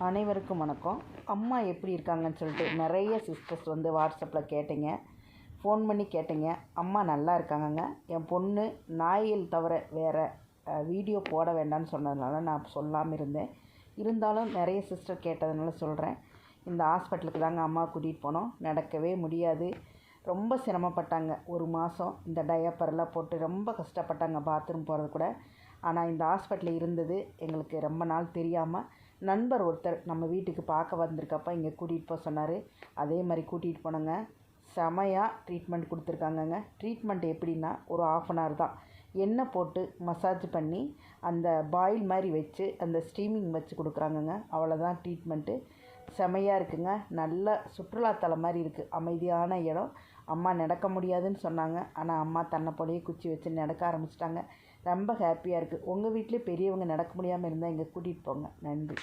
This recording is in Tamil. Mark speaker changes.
Speaker 1: அனைவருக்கும் வணக்கம். அம்மா எப்படி இருக்காங்கன்னு சொல்லிட்டு நிறைய சிஸ்டர்ஸ் வந்து வாட்ஸ்அப்பில் கேட்டீங்க. ஃபோன் பண்ணி கேட்டீங்க. அம்மா நல்லா இருக்காங்கங்க. என் பொண்ணு நாயில் தவிர வேறு வீடியோ போட வேண்டாம்னு சொன்னதுனால நான் சொல்லாமல் இருந்தேன். இருந்தாலும் நிறைய சிஸ்டர் கேட்டதுனால சொல்கிறேன் இந்த ஹாஸ்பிட்டலுக்கு தாங்க அம்மா கூட்டிகிட்டு போனோம். நடக்கவே முடியாது. ரொம்ப சிரமப்பட்டாங்க. ஒரு மாதம் இந்த டயப்பரெல்லாம் போட்டு ரொம்ப கஷ்டப்பட்டாங்க பாத்ரூம் போகிறது கூட. ஆனால் இந்த ஹாஸ்பிட்டல் இருந்தது எங்களுக்கு ரொம்ப நாள் தெரியாமல் நண்பர் ஒருத்தர் நம்ம வீட்டுக்கு பார்க்க வந்திருக்கப்ப இங்கே கூட்டிகிட்டு போக சொன்னார். அதே மாதிரி கூட்டிகிட்டு போனோங்க. செமையாக ட்ரீட்மெண்ட் கொடுத்துருக்காங்கங்க. ட்ரீட்மெண்ட் எப்படின்னா ஒரு ஆஃப் அன் ஹவர் தான். எண்ணெய் போட்டு மசாஜ் பண்ணி அந்த பாயில் மாதிரி வச்சு அந்த ஸ்டீமிங் வச்சு கொடுக்குறாங்கங்க. அவ்வளோதான் ட்ரீட்மெண்ட்டு செமையாக இருக்குங்க. நல்ல சுற்றுலாத்தலம் மாதிரி இருக்குது அமைதியான இடம். அம்மா நடக்க முடியாதுன்னு சொன்னாங்க. ஆனால் அம்மா தன்னை போலேயே குச்சி வச்சு நடக்க ஆரம்பிச்சிட்டாங்க. ரொம்ப ஹாப்பியாக இருக்குது உங்கள் வீட்டிலே பெரியவங்க நடக்க முடியாமல் இருந்தால் இங்கே கூட்டிகிட்டு போங்க. நன்றி.